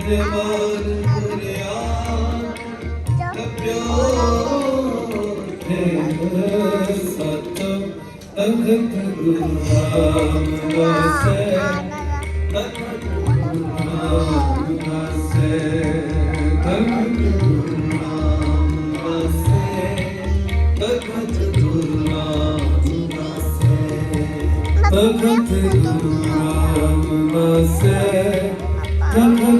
ਦਰਬਾਰ ਪੁਰਿਆ ਜਪਿਓ ਤੇਰੇ ਸਤ ਅਗਤ ਗੁਰਨਾਮ ਵਸੈ ਅਗਤ ਗੁਰਨਾਮ ਵਸੈ ਅਗਤ ਗੁਰਨਾਮ ਵਸੈ ਅਗਤ ਗੁਰਨਾਮ ਵਸੈ ਅਗਤ ਗੁਰਨਾਮ ਵਸੈ ਅਗਤ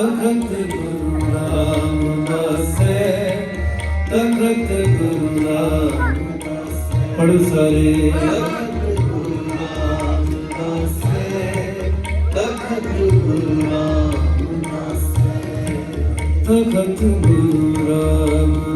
ਤਖਤ ਗੁਰੂ ਨਾਮ ਵਸੈ ਤਖਤ ਗੁਰੂ ਨਾਮ ਵਸੈ ਪੜੋ ਸਾਰੇ ਤਖਤ ਗੁਰੂ ਨਾਮ ਵਸੈ ਤਖਤ ਗੁਰੂ ਨਾਮ ਵਸੈ ਤਖਤ ਗੁਰੂ ਨਾਮ